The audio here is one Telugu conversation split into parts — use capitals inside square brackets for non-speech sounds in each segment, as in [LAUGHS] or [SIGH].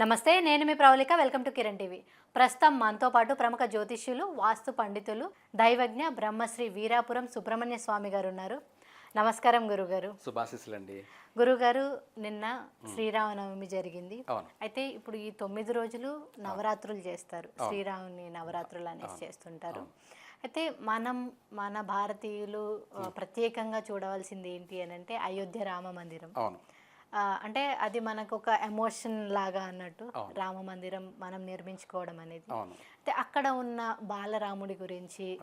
నమస్తే నేను మీ Pravalika. Welcome to Kiran TV. ప్రస్తుతం మనతో పాటు ప్రముఖ జ్యోతిష్యులు వాస్తు పండితులు దైవజ్ఞ బ్రహ్మశ్రీ వీరాపురం సుబ్రహ్మణ్య స్వామి గారు ఉన్నారు నమస్కారం గురుగారు. శుభాశిస్సులండి. గురుగారు నిన్న శ్రీరామనవమి జరిగింది. అయితే ఇప్పుడు ఈ తొమ్మిది రోజులు నవరాత్రులు చేస్తారు. శ్రీరాముని నవరాత్రులు అనేసి చేస్తుంటారు. అయితే మనం మన భారతీయులు ప్రత్యేకంగా చూడవలసింది ఏంటి అని అంటే అయోధ్య రామ మందిరం. అంటే అది మనకు ఒక ఎమోషన్ లాగా అన్నట్టు రామ మందిరం మనం నిర్మించుకోవడం అనేది. అయితే అక్కడ ఉన్న బాలరాముడి గురించి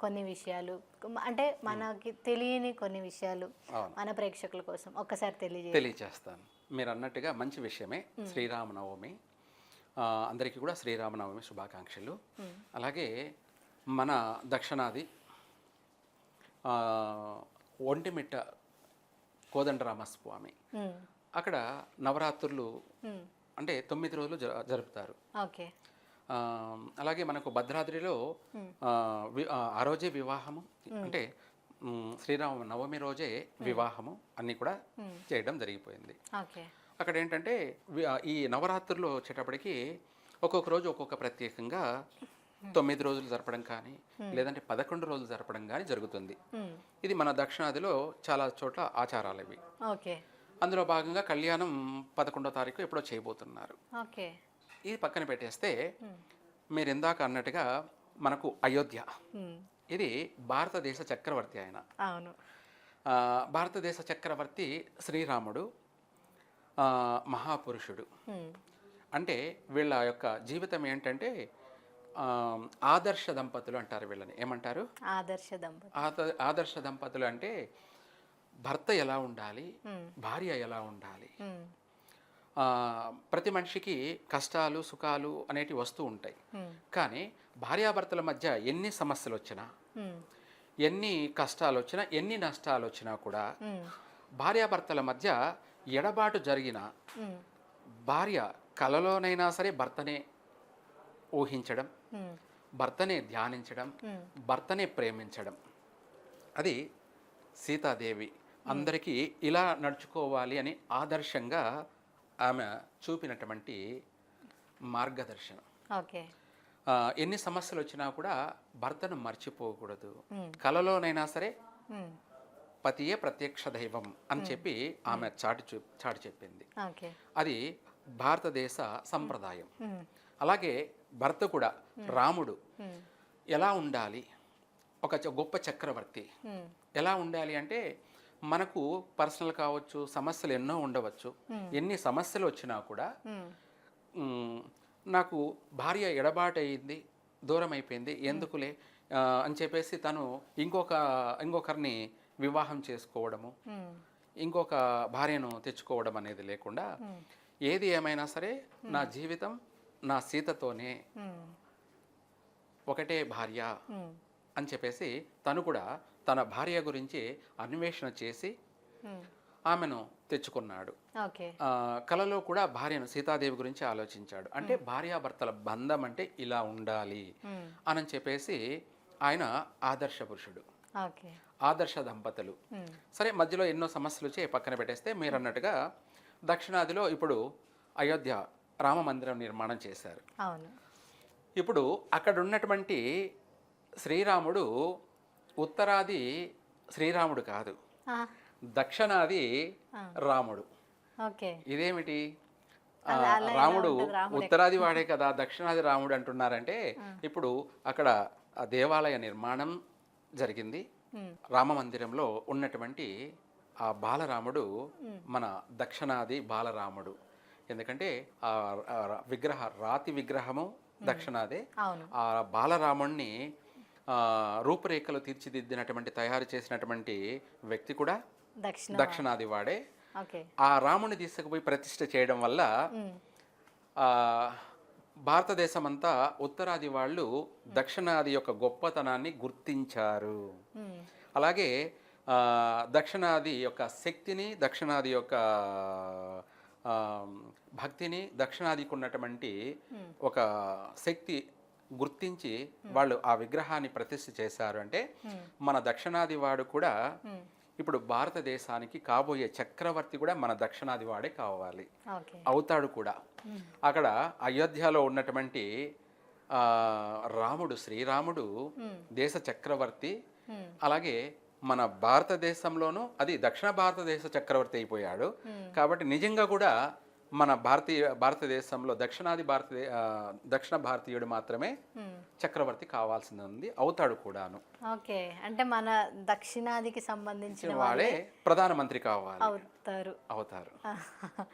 కొన్ని విషయాలు అంటే మనకి తెలియని కొన్ని విషయాలు. మన ప్రేక్షకుల కోసం ఒక్కసారి తెలియజే తెలియచేస్తాను మీరు అన్నట్టుగా మంచి విషయమే. శ్రీరామనవమి. అందరికీ కూడా శ్రీరామనవమి శుభాకాంక్షలు. అలాగే మన దక్షిణాది ఒంటిమిట్ట కోదండరామస్వామి. ఉమ్, అక్కడ నవరాత్రులు ఉమ్, అంటే తొమ్మిది రోజులు జ- జరుపుతారు. ఓకే. అలాగే మనకు భద్రాద్రిలో ఆ, వి- ఆ, రోజే వివాహము. అంటే శ్రీరామ నవమి రోజే వివాహము అన్నీ కూడా చేయడం జరిగిపోయింది. అక్కడ ఏంటంటే ఈ నవరాత్రులు వచ్చేటప్పటికి ఒక్కొక్క రోజు ఒక్కొక్క ప్రత్యేకంగా తొమ్మిది రోజులు జరపడం కానీ లేదంటే పదకొండు రోజులు జరపడం కానీ జరుగుతుంది. ఇది మన దక్షిణాదిలో చాలా చోట్ల ఆచారాలు ఇవి. ఓకే. అందులో భాగంగా కళ్యాణం పదకొండో తారీఖు ఎప్పుడో చేయబోతున్నారు. ఓకే. ఇది పక్కన పెట్టేస్తే మీరు ఇందాక అన్నట్టుగా మనకు అయోధ్య. ఇది భారతదేశ చక్రవర్తి ఆయన. అవును. భారతదేశ చక్రవర్తి శ్రీరాముడు మహాపురుషుడు. అంటే వీళ్ళ యొక్క జీవితం ఏంటంటే ఆదర్శ దంపతులు అంటారు వీళ్ళని. ఏమంటారు? ఆదర్శ దంపతి ఆద ఆదర్శ దంపతులు అంటే భర్త ఎలా ఉండాలి? భార్య ఎలా ఉండాలి? ప్రతి మనిషికి కష్టాలు సుఖాలు అనేటివి వస్తూ ఉంటాయి. కానీ భార్యాభర్తల మధ్య ఎన్ని సమస్యలు వచ్చినా ఎన్ని కష్టాలు వచ్చినా ఎన్ని నష్టాలు వచ్చినా కూడా భార్యాభర్తల మధ్య ఎడబాటు జరిగిన భార్య కలలోనైనా సరే భర్తనే ఊహించడం భర్తనే ధ్యానించడం భర్తనే ప్రేమించడం. అది సీతాదేవి. అందరికీ ఇలా నడుచుకోవాలి అని ఆదర్శంగా ఆమె చూపినటువంటి మార్గదర్శనం. ఓకే. ఎన్ని సమస్యలు వచ్చినా కూడా భర్తను మర్చిపోకూడదు. కలలోనైనా సరే పతియే ప్రత్యక్ష దైవం అని చెప్పి ఆమె చాటి చూ చాటి చెప్పింది. అది భారతదేశ సంప్రదాయం. అలాగే భర్త కూడా రాముడు. ఎలా ఉండాలి? ఒక గొప్ప చక్రవర్తి. ఎలా ఉండాలి అంటే మనకు పర్సనల్ కావచ్చు సమస్యలు ఎన్నో ఉండవచ్చు. ఎన్ని సమస్యలు వచ్చినా కూడా నాకు భార్య ఎడబాటు అయింది దూరం అయిపోయింది. ఎందుకులే? అని చెప్పేసి తను ఇంకొక ఇంకొకరిని వివాహం చేసుకోవడము ఇంకొక భార్యను తెచ్చుకోవడం అనేది లేకుండా ఏది ఏమైనా సరే నా జీవితం నా సీతతోనే ఒకటే భార్య అని చెప్పేసి తను కూడా తన భార్య గురించి అన్వేషణ చేసి ఆమెను తెచ్చుకున్నాడు. కలలో కూడా భార్యను సీతాదేవి గురించి ఆలోచించాడు. అంటే భార్యాభర్తల బంధం అంటే ఇలా ఉండాలి అని చెప్పేసి ఆయన ఆదర్శ పురుషుడు. ఆదర్శ దంపతులు. సరే మధ్యలో ఎన్నో సమస్యలు వచ్చి పక్కన పెట్టేస్తే మీరు అన్నట్టుగా దక్షిణాదిలో ఇప్పుడు అయోధ్య రామ మందిరం నిర్మాణం చేశారు. అవును. ఇప్పుడు అక్కడ ఉన్నటువంటి శ్రీరాముడు ఉత్తరాది శ్రీరాముడు కాదు. దక్షిణాది. రాముడు. ఓకే. ఇదేమిటి? రాముడు. ఉత్తరాది వాడే [LAUGHS] కదా దక్షిణాది రాముడు అంటున్నారంటే ఇప్పుడు అక్కడ దేవాలయ నిర్మాణం జరిగింది. రామ మందిరంలో ఉన్నటువంటి ఆ బాలరాముడు మన దక్షిణాది బాలరాముడు. ఎందుకంటే ఆ విగ్రహ రాతి విగ్రహము దక్షిణాదే. ఆ బాలరాముణ్ణి ఆ, రూపురేఖలు తీర్చిదిద్దినటువంటి తయారు చేసినటువంటి వ్యక్తి కూడా దక్షిణ దక్షిణాది వాడే. ఆ రాముని తీసుకుపోయి ప్రతిష్ఠ చేయడం వల్ల భారతదేశం అంతా ఉత్తరాది వాళ్ళు దక్షిణాది యొక్క గొప్పతనాన్ని గుర్తించారు. అలాగే దక్షిణాది యొక్క శక్తిని దక్షిణాది యొక్క భక్తిని దక్షిణాదికి ఉన్నటువంటి ఒక శక్తి గుర్తించి వాళ్ళు ఆ విగ్రహాన్ని ప్రతిష్ఠ చేశారు. అంటే మన దక్షిణాది వాడు కూడా ఇప్పుడు భారతదేశానికి కాబోయే చక్రవర్తి కూడా మన దక్షిణాది వాడే కావాలి అవుతాడు కూడా. అక్కడ అయోధ్యలో ఉన్నటువంటి ఆ, రాముడు శ్రీరాముడు దేశ చక్రవర్తి అలాగే మన భారతదేశంలోనూ అది దక్షిణ భారతదేశ చక్రవర్తి అయిపోయాడు. కాబట్టి నిజంగా కూడా మన భారతీయ భారతదేశంలో దక్షిణాది భారతదే దక్షిణ భారతీయుడు మాత్రమే చక్రవర్తి కావాల్సింది ఉంది అవుతాడు కూడాను. ఓకే. అంటే మన దక్షిణాదికి సంబంధించిన వాడే ప్రధానమంత్రి కావాలి. అవుతారు. అవుతారు. [LAUGHS]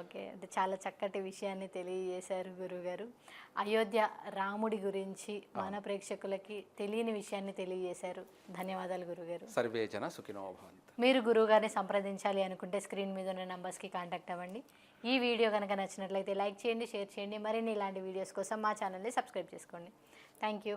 ఓకే. అంటే చాలా చక్కటి విషయాన్ని తెలియజేశారు గురుగారు. అయోధ్య రాముడి గురించి మన ప్రేక్షకులకి తెలియని విషయాన్ని తెలియజేశారు. ధన్యవాదాలు గురుగారు. సర్వే జన సుఖినో భవంతు. మీరు గురువుగారిని సంప్రదించాలి అనుకుంటే స్క్రీన్ మీద ఉన్న నంబర్స్కి కాంటాక్ట్ అవ్వండి. ఈ వీడియో కనుక నచ్చినట్లయితే లైక్ చేయండి షేర్ చేయండి. మరిన్ని ఇలాంటి వీడియోస్ కోసం మా ఛానల్ని సబ్స్క్రైబ్ చేసుకోండి. Thank you.